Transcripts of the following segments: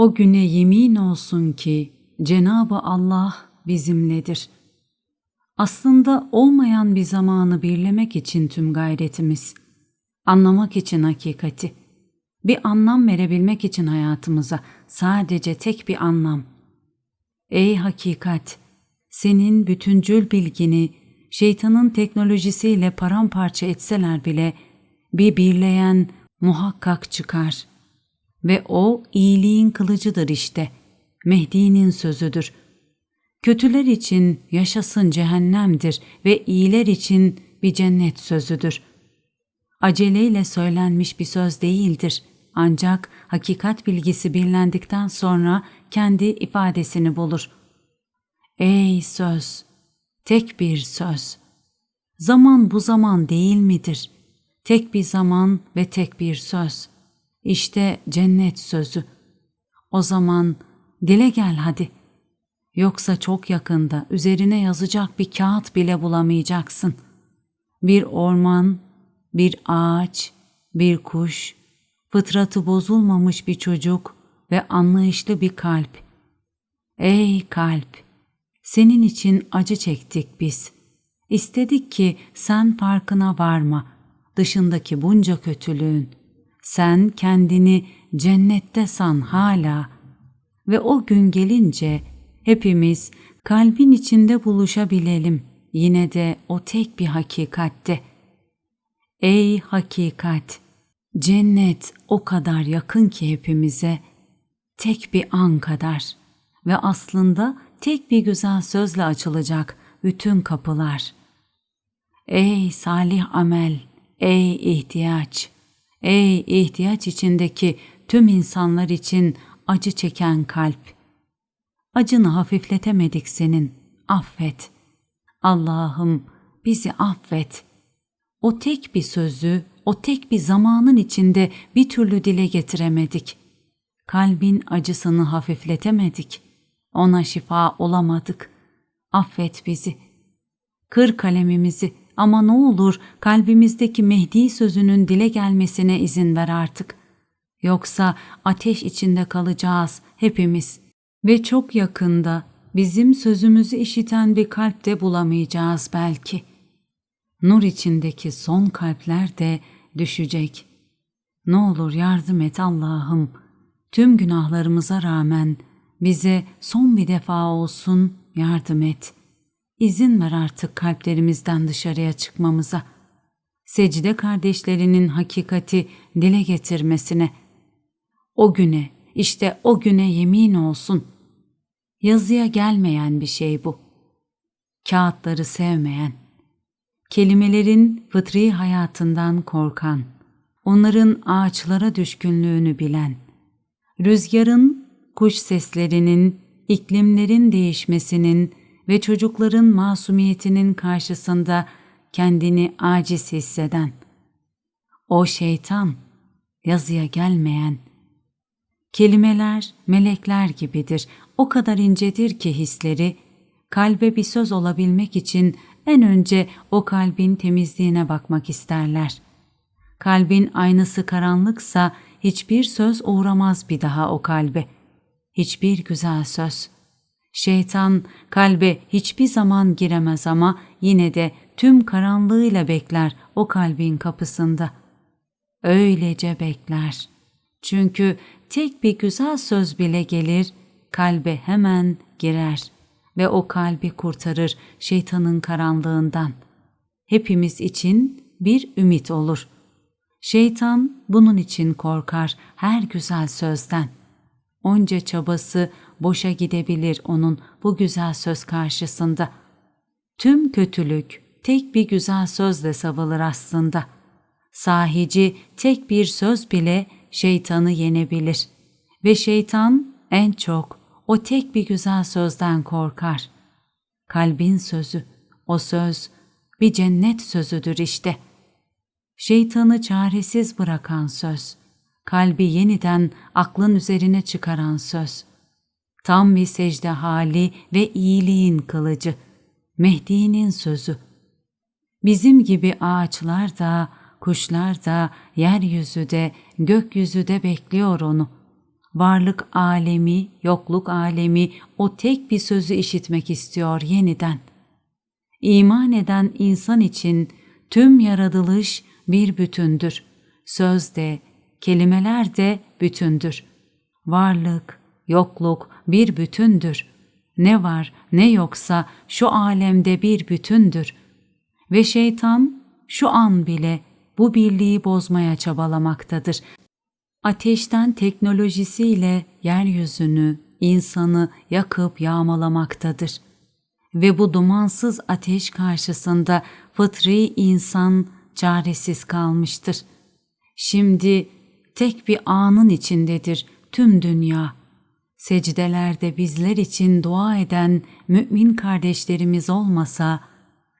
O güne yemin olsun ki Cenabı Allah bizimledir. Aslında olmayan bir zamanı birlemek için tüm gayretimiz, anlamak için hakikati, bir anlam verebilmek için hayatımıza sadece tek bir anlam. Ey hakikat, senin bütüncül bilgini şeytanın teknolojisiyle paramparça etseler bile bir birleyen muhakkak çıkar. Ve o iyiliğin kılıcıdır işte, Mehdi'nin sözüdür. Kötüler için yaşasın cehennemdir ve iyiler için bir cennet sözüdür. Aceleyle söylenmiş bir söz değildir. Ancak hakikat bilgisi birlendikten sonra kendi ifadesini bulur. Ey söz! Tek bir söz! Zaman bu zaman değil midir? Tek bir zaman ve tek bir söz. İşte cennet sözü. O zaman dile gel hadi. Yoksa çok yakında üzerine yazacak bir kağıt bile bulamayacaksın. Bir orman, bir ağaç, bir kuş, fıtratı bozulmamış bir çocuk ve anlayışlı bir kalp. Ey kalp! Senin için acı çektik biz. İstedik ki sen farkına varma dışındaki bunca kötülüğün. Sen kendini cennette san hala ve o gün gelince hepimiz kalbin içinde buluşabilelim yine de o tek bir hakikatte. Ey hakikat! Cennet o kadar yakın ki hepimize, tek bir an kadar ve aslında tek bir güzel sözle açılacak bütün kapılar. Ey salih amel, ey ihtiyaç, ey ihtiyaç içindeki tüm insanlar için acı çeken kalp. Acını hafifletemedik senin, affet. Allah'ım bizi affet. O tek bir sözü, o tek bir zamanın içinde bir türlü dile getiremedik. Kalbin acısını hafifletemedik. Ona şifa olamadık. Affet bizi. Kır kalemimizi ama ne olur kalbimizdeki Mehdi sözünün dile gelmesine izin ver artık. Yoksa ateş içinde kalacağız hepimiz ve çok yakında bizim sözümüzü işiten bir kalp de bulamayacağız belki. Nur içindeki son kalpler de düşecek. Ne olur yardım et Allah'ım. Tüm günahlarımıza rağmen bize son bir defa olsun yardım et. İzin ver artık kalplerimizden dışarıya çıkmamıza. Secde kardeşlerinin hakikati dile getirmesine. O güne, işte o güne yemin olsun. Yazıya gelmeyen bir şey bu. Kağıtları sevmeyen, kelimelerin fıtri hayatından korkan, onların ağaçlara düşkünlüğünü bilen, rüzgarın, kuş seslerinin, iklimlerin değişmesinin ve çocukların masumiyetinin karşısında kendini aciz hisseden, o şeytan, yazıya gelmeyen, kelimeler melekler gibidir, o kadar incedir ki hisleri, kalbe bir söz olabilmek için en önce o kalbin temizliğine bakmak isterler. Kalbin aynısı karanlıksa hiçbir söz uğramaz bir daha o kalbe. Hiçbir güzel söz. Şeytan kalbe hiçbir zaman giremez ama yine de tüm karanlığıyla bekler o kalbin kapısında. Öylece bekler. Çünkü tek bir güzel söz bile gelir, kalbe hemen girer.'' ve o kalbi kurtarır şeytanın karanlığından. Hepimiz için bir ümit olur. Şeytan bunun için korkar her güzel sözden. Onca çabası boşa gidebilir onun bu güzel söz karşısında. Tüm kötülük tek bir güzel sözle savılır aslında. Sahici tek bir söz bile şeytanı yenebilir ve şeytan en çok o tek bir güzel sözden korkar. Kalbin sözü, o söz bir cennet sözüdür işte. Şeytanı çaresiz bırakan söz, kalbi yeniden aklın üzerine çıkaran söz. Tam bir secde hali ve iyiliğin kılıcı, Mehdi'nin sözü. Bizim gibi ağaçlar da, kuşlar da, yeryüzü de, gökyüzü de bekliyor onu. Varlık alemi, yokluk alemi o tek bir sözü işitmek istiyor yeniden. İman eden insan için tüm yaratılış bir bütündür. Söz de, kelimeler de bütündür. Varlık, yokluk bir bütündür. Ne var ne yoksa şu alemde bir bütündür. Ve şeytan şu an bile bu birliği bozmaya çabalamaktadır. Ateşten teknolojisiyle yeryüzünü, insanı yakıp yağmalamaktadır. Ve bu dumansız ateş karşısında fıtri insan çaresiz kalmıştır. Şimdi tek bir anın içindedir tüm dünya. Secdelerde bizler için dua eden mümin kardeşlerimiz olmasa,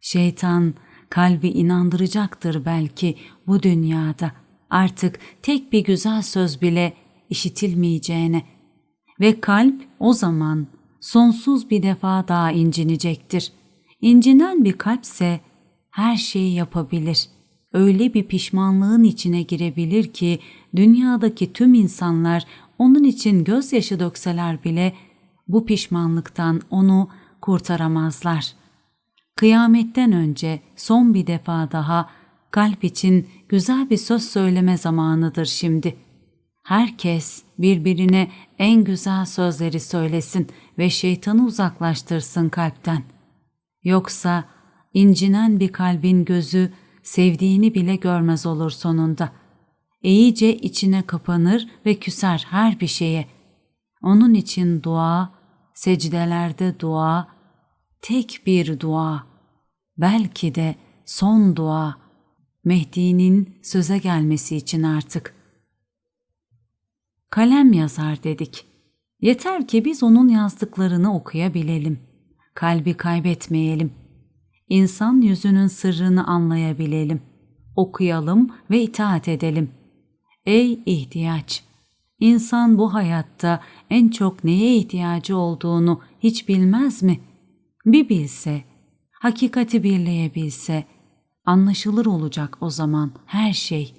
şeytan kalbi inandıracaktır belki bu dünyada artık tek bir güzel söz bile işitilmeyeceğine ve kalp o zaman sonsuz bir defa daha incinecektir. İncinen bir kalpse her şeyi yapabilir. Öyle bir pişmanlığın içine girebilir ki dünyadaki tüm insanlar onun için gözyaşı dökseler bile bu pişmanlıktan onu kurtaramazlar. Kıyametten önce son bir defa daha kalp için güzel bir söz söyleme zamanıdır şimdi. Herkes birbirine en güzel sözleri söylesin ve şeytanı uzaklaştırsın kalpten. Yoksa incinen bir kalbin gözü sevdiğini bile görmez olur sonunda. İyice içine kapanır ve küser her bir şeye. Onun için dua, secdelerde dua, tek bir dua, belki de son dua, Mehdi'nin söze gelmesi için artık. Kalem yazar dedik. Yeter ki biz onun yazdıklarını okuyabilelim. Kalbi kaybetmeyelim. İnsan yüzünün sırrını anlayabilelim. Okuyalım ve itaat edelim. Ey ihtiyaç! İnsan bu hayatta en çok neye ihtiyacı olduğunu hiç bilmez mi? Bir bilse, hakikati birleyebilse, anlaşılır olacak o zaman her şey.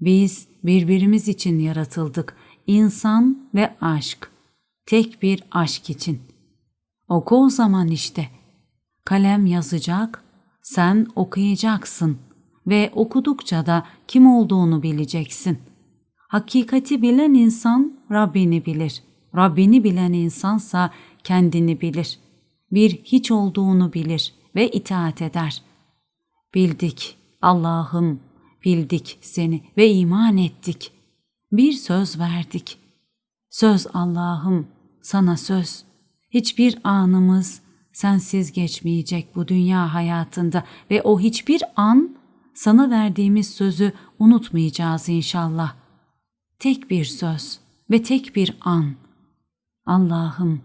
Biz birbirimiz için yaratıldık, insan ve aşk. Tek bir aşk için. Oku o zaman işte. Kalem yazacak, sen okuyacaksın ve okudukça da kim olduğunu bileceksin. Hakikati bilen insan Rabbini bilir. Rabbini bilen insansa kendini bilir. Bir hiç olduğunu bilir ve itaat eder. Bildik Allah'ım, bildik seni ve iman ettik. Bir söz verdik. Söz Allah'ım, sana söz. Hiçbir anımız sensiz geçmeyecek bu dünya hayatında ve o hiçbir an sana verdiğimiz sözü unutmayacağız inşallah. Tek bir söz ve tek bir an. Allah'ım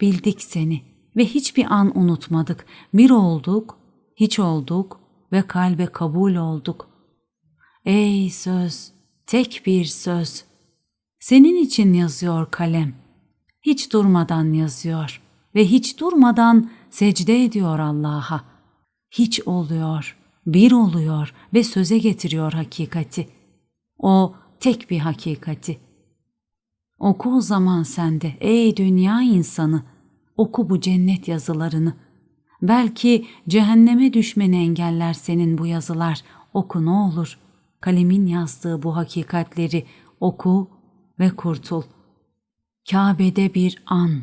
bildik seni ve hiçbir an unutmadık. Bir olduk, hiç olduk ve kalbe kabul olduk. Ey söz, tek bir söz. Senin için yazıyor kalem. Hiç durmadan yazıyor ve hiç durmadan secde ediyor Allah'a. Hiç oluyor, bir oluyor ve söze getiriyor hakikati. O tek bir hakikati. Oku o zaman sende ey dünya insanı. Oku bu cennet yazılarını. Belki cehenneme düşmeni engeller senin bu yazılar. Oku ne olur. Kalemin yazdığı bu hakikatleri oku ve kurtul. Kabe'de bir an.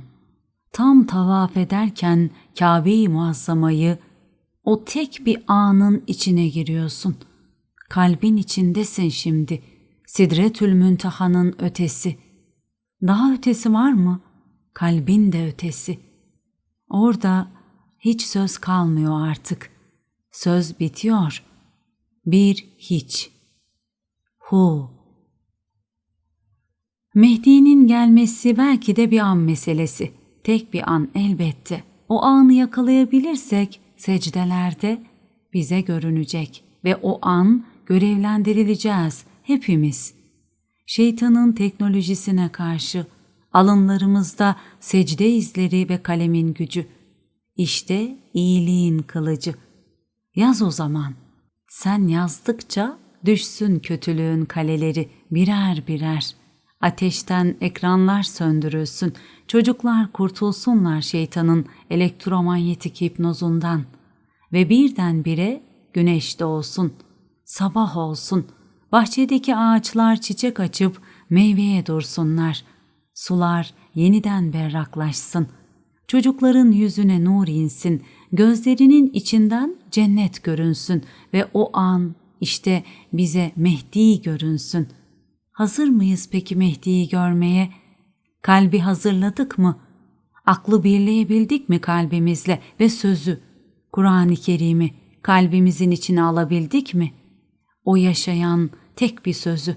Tam tavaf ederken Kabe-i Muazzama'yı o tek bir anın içine giriyorsun. Kalbin içindesin şimdi. Sidretül Münteha'nın ötesi. Daha ötesi var mı? Kalbin de ötesi. Orada hiç söz kalmıyor artık. Söz bitiyor. Bir hiç. Hu. Mehdi'nin gelmesi belki de bir an meselesi. Tek bir an elbette. O anı yakalayabilirsek secdelerde bize görünecek ve o an görevlendirileceğiz hepimiz. Şeytanın teknolojisine karşı alınlarımızda secde izleri ve kalemin gücü. İşte iyiliğin kılıcı. Yaz o zaman. Sen yazdıkça düşsün kötülüğün kaleleri birer birer. Ateşten ekranlar söndürülsün, çocuklar kurtulsunlar şeytanın elektromanyetik hipnozundan ve birdenbire güneş doğsun, sabah olsun, bahçedeki ağaçlar çiçek açıp meyveye dursunlar, sular yeniden berraklaşsın, çocukların yüzüne nur insin, gözlerinin içinden cennet görünsün ve o an işte bize Mehdi görünsün. Hazır mıyız peki Mehdi'yi görmeye? Kalbi hazırladık mı? Aklı birleyebildik mi kalbimizle ve sözü, Kur'an-ı Kerim'i kalbimizin içine alabildik mi? O yaşayan tek bir sözü.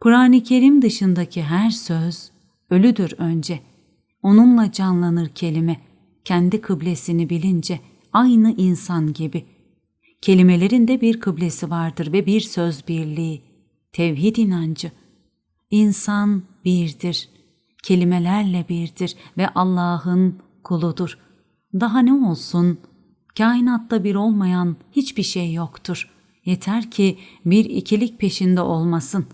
Kur'an-ı Kerim dışındaki her söz ölüdür önce. Onunla canlanır kelime, kendi kıblesini bilince aynı insan gibi. Kelimelerin de bir kıblesi vardır ve bir söz birliği, tevhid inancı. İnsan birdir, kelimelerle birdir ve Allah'ın kuludur. Daha ne olsun, kainatta bir olmayan hiçbir şey yoktur. Yeter ki bir ikilik peşinde olmasın,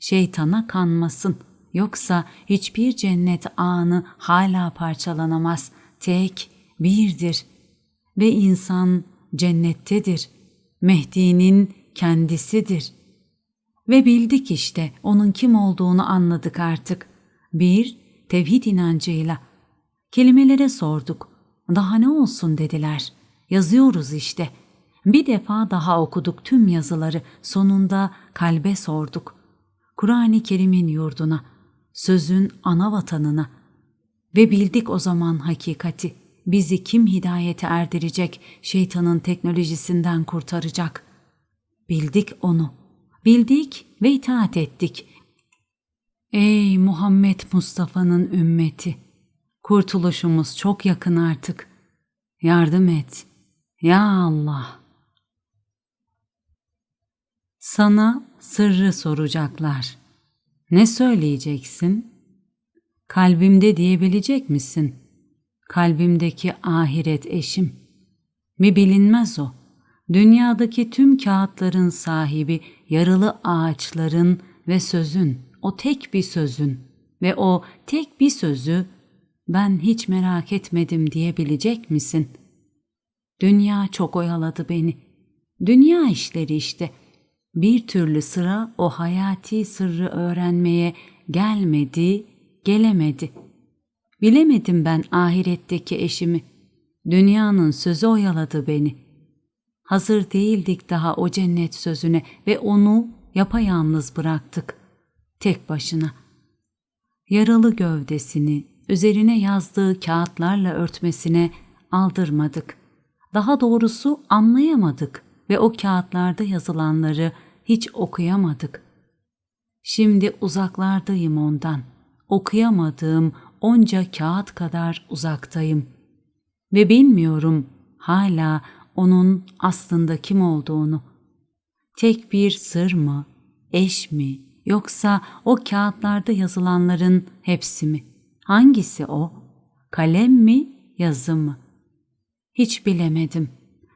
şeytana kanmasın. Yoksa hiçbir cennet anı hala parçalanamaz. Tek, birdir. Ve insan cennettedir. Mehdi'nin kendisidir. Ve bildik işte onun kim olduğunu anladık artık. Bir, tevhid inancıyla. Kelimelere sorduk. Daha ne olsun dediler. Yazıyoruz işte. Bir defa daha okuduk tüm yazıları. Sonunda kalbe sorduk. Kur'an-ı Kerim'in yurduna, sözün ana vatanına. Ve bildik o zaman hakikati. Bizi kim hidayete erdirecek, şeytanın teknolojisinden kurtaracak. Bildik onu. Bildik ve itaat ettik. Ey Muhammed Mustafa'nın ümmeti! Kurtuluşumuz çok yakın artık. Yardım et. Ya Allah! Sana sırrı soracaklar. Ne söyleyeceksin? Kalbimde diyebilecek misin? Kalbimdeki ahiret eşim. Mi bilinmez o. Dünyadaki tüm kağıtların sahibi, yarılı ağaçların ve sözün, o tek bir sözün ve o tek bir sözü ben hiç merak etmedim diyebilecek misin? Dünya çok oyaladı beni. Dünya işleri işte. Bir türlü sıra o hayati sırrı öğrenmeye gelmedi, gelemedi. Bilemedim ben ahiretteki eşimi. Dünyanın sözü oyaladı beni. Hazır değildik daha o cennet sözüne ve onu yapayalnız bıraktık. Tek başına. Yaralı gövdesini, üzerine yazdığı kağıtlarla örtmesine aldırmadık. Daha doğrusu anlayamadık ve o kağıtlarda yazılanları hiç okuyamadık. Şimdi uzaklardayım ondan. Okuyamadığım onca kağıt kadar uzaktayım. Ve bilmiyorum hala onun aslında kim olduğunu. Tek bir sır mı, eş mi, yoksa o kağıtlarda yazılanların hepsi mi? Hangisi o? Kalem mi, yazı mı? Hiç bilemedim.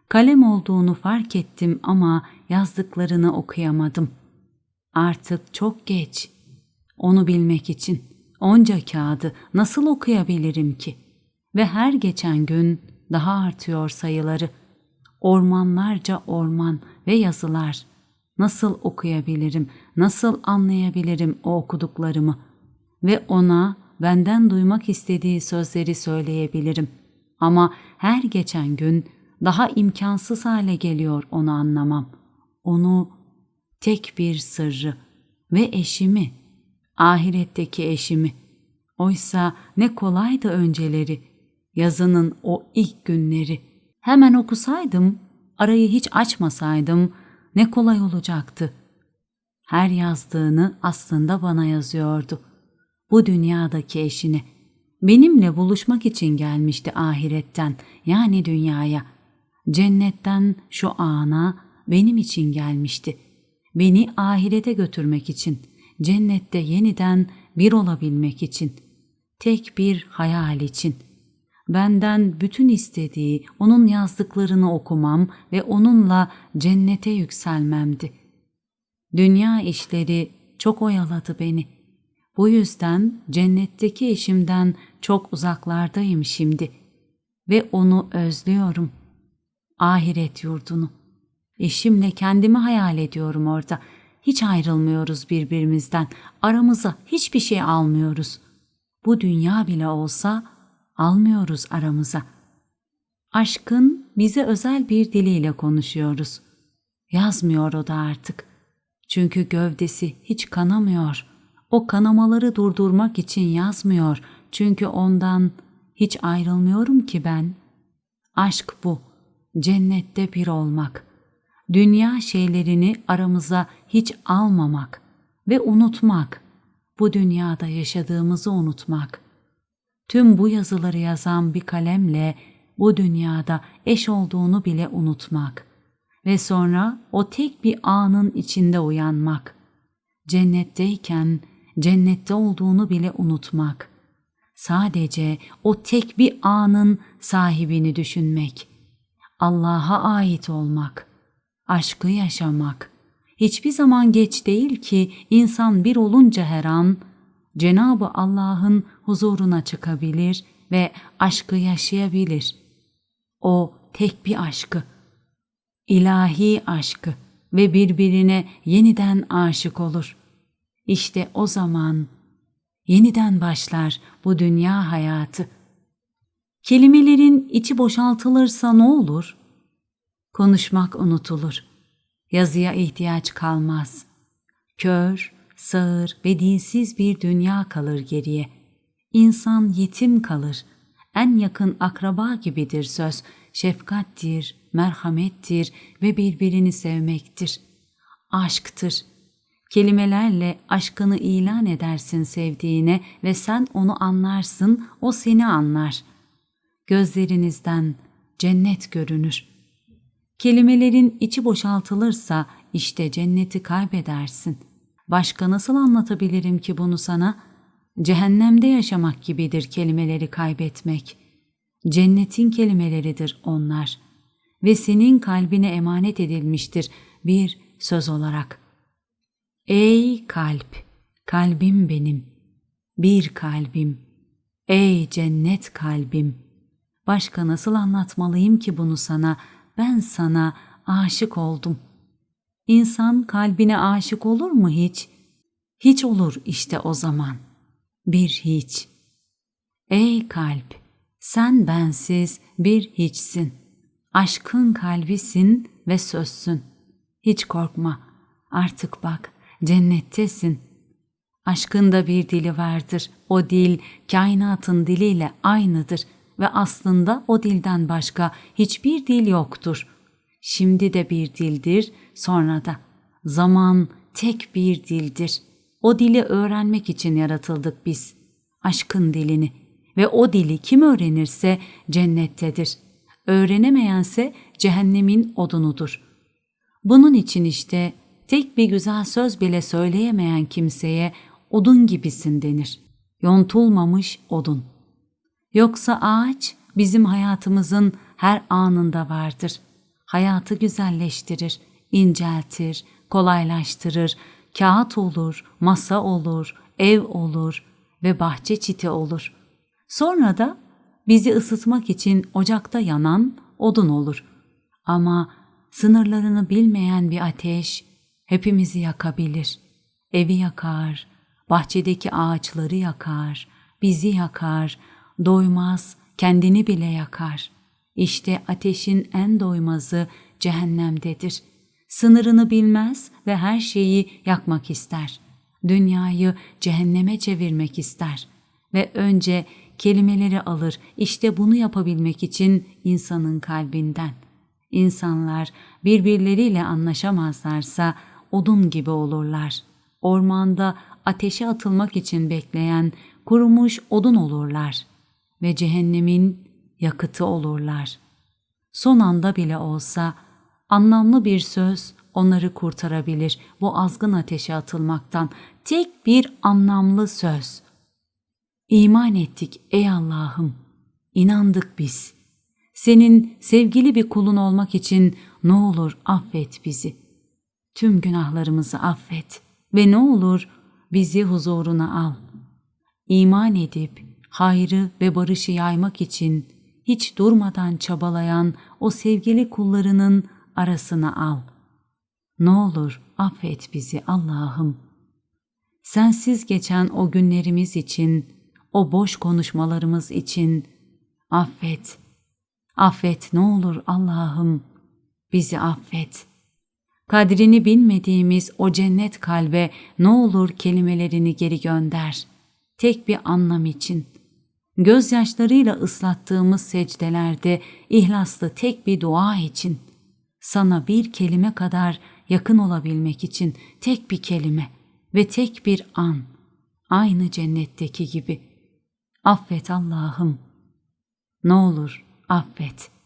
Kalem olduğunu fark ettim ama yazdıklarını okuyamadım. Artık çok geç. Onu bilmek için onca kağıdı nasıl okuyabilirim ki? Ve her geçen gün daha artıyor sayıları. Ormanlarca orman ve yazılar. Nasıl okuyabilirim, nasıl anlayabilirim o okuduklarımı? Ve ona benden duymak istediği sözleri söyleyebilirim. Ama her geçen gün daha imkansız hale geliyor onu anlamam. Onu tek bir sırrı ve eşimi, ahiretteki eşimi. Oysa ne kolaydı önceleri, yazının o ilk günleri. Hemen okusaydım, arayı hiç açmasaydım ne kolay olacaktı. Her yazdığını aslında bana yazıyordu. Bu dünyadaki eşini. Benimle buluşmak için gelmişti ahiretten yani dünyaya. Cennetten şu ana benim için gelmişti. Beni ahirete götürmek için, cennette yeniden bir olabilmek için, tek bir hayal için. Benden bütün istediği onun yazdıklarını okumam ve onunla cennete yükselmemdi. Dünya işleri çok oyaladı beni. Bu yüzden cennetteki eşimden çok uzaklardayım şimdi ve onu özlüyorum. Ahiret yurdunu. Eşimle kendimi hayal ediyorum orada. Hiç ayrılmıyoruz birbirimizden. Aramıza hiçbir şey almıyoruz. Bu dünya bile olsa almıyoruz aramıza. Aşkın bize özel bir diliyle konuşuyoruz. Yazmıyor o da artık. Çünkü gövdesi hiç kanamıyor. O kanamaları durdurmak için yazmıyor. Çünkü ondan hiç ayrılmıyorum ki ben. Aşk bu. Cennette bir olmak. Dünya şeylerini aramıza hiç almamak ve unutmak. Bu dünyada yaşadığımızı unutmak. Tüm bu yazıları yazan bir kalemle bu dünyada eş olduğunu bile unutmak ve sonra o tek bir anın içinde uyanmak. Cennetteyken cennette olduğunu bile unutmak. Sadece o tek bir anın sahibini düşünmek. Allah'a ait olmak. Aşkı yaşamak. Hiçbir zaman geç değil ki insan bir olunca her an Cenabı Allah'ın huzuruna çıkabilir ve aşkı yaşayabilir. O tek bir aşkı, ilahi aşkı ve birbirine yeniden aşık olur. İşte o zaman yeniden başlar bu dünya hayatı. Kelimelerin içi boşaltılırsa ne olur? Konuşmak unutulur. Yazıya ihtiyaç kalmaz. Kör, sağır ve dilsiz bir dünya kalır geriye. İnsan yetim kalır. En yakın akraba gibidir söz. Şefkattir, merhamettir ve birbirini sevmektir. Aşktır. Kelimelerle aşkını ilan edersin sevdiğine ve sen onu anlarsın, o seni anlar. Gözlerinizden cennet görünür. Kelimelerin içi boşaltılırsa işte cenneti kaybedersin. Başka nasıl anlatabilirim ki bunu sana? Cehennemde yaşamak gibidir kelimeleri kaybetmek. Cennetin kelimeleridir onlar ve senin kalbine emanet edilmiştir bir söz olarak. Ey kalp, kalbim benim, bir kalbim, ey cennet kalbim. Başka nasıl anlatmalıyım ki bunu sana? Ben sana aşık oldum. İnsan kalbine aşık olur mu hiç? Hiç olur işte o zaman. Bir hiç. Ey kalp, sen bensiz bir hiçsin. Aşkın kalbisin ve sözsün. Hiç korkma, artık bak, cennettesin. Aşkın bir dili vardır. O dil kainatın diliyle aynıdır ve aslında o dilden başka hiçbir dil yoktur. Şimdi de bir dildir, sonra da. Zaman tek bir dildir. O dili öğrenmek için yaratıldık biz. Aşkın dilini ve o dili kim öğrenirse cennettedir. Öğrenemeyense cehennemin odunudur. Bunun için işte tek bir güzel söz bile söyleyemeyen kimseye odun gibisin denir. Yontulmamış odun. Yoksa ağaç bizim hayatımızın her anında vardır. Hayatı güzelleştirir, inceltir, kolaylaştırır, kağıt olur, masa olur, ev olur ve bahçe çiti olur. Sonra da bizi ısıtmak için ocakta yanan odun olur. Ama sınırlarını bilmeyen bir ateş hepimizi yakabilir. Evi yakar, bahçedeki ağaçları yakar, bizi yakar, doymaz, kendini bile yakar. İşte ateşin en doymazı cehennemdedir. Sınırını bilmez ve her şeyi yakmak ister. Dünyayı cehenneme çevirmek ister ve önce kelimeleri alır. İşte bunu yapabilmek için insanın kalbinden. İnsanlar birbirleriyle anlaşamazlarsa odun gibi olurlar. Ormanda ateşe atılmak için bekleyen kurumuş odun olurlar ve cehennemin yakıtı olurlar. Son anda bile olsa anlamlı bir söz onları kurtarabilir bu azgın ateşe atılmaktan. Tek bir anlamlı söz. İman ettik ey Allah'ım, inandık biz. Senin sevgili bir kulun olmak için ne olur affet bizi. Tüm günahlarımızı affet ve ne olur bizi huzuruna al. İman edip hayrı ve barışı yaymak için hiç durmadan çabalayan o sevgili kullarının arasına al. Ne olur affet bizi Allah'ım. Sensiz geçen o günlerimiz için, o boş konuşmalarımız için affet. Affet ne olur Allah'ım. Bizi affet. Kadrini bilmediğimiz o cennet kalbe ne olur kelimelerini geri gönder. Tek bir anlam için. Gözyaşlarıyla ıslattığımız secdelerde ihlaslı tek bir dua için. Sana bir kelime kadar yakın olabilmek için tek bir kelime ve tek bir an. Aynı cennetteki gibi. Affet Allah'ım. Ne olur affet.''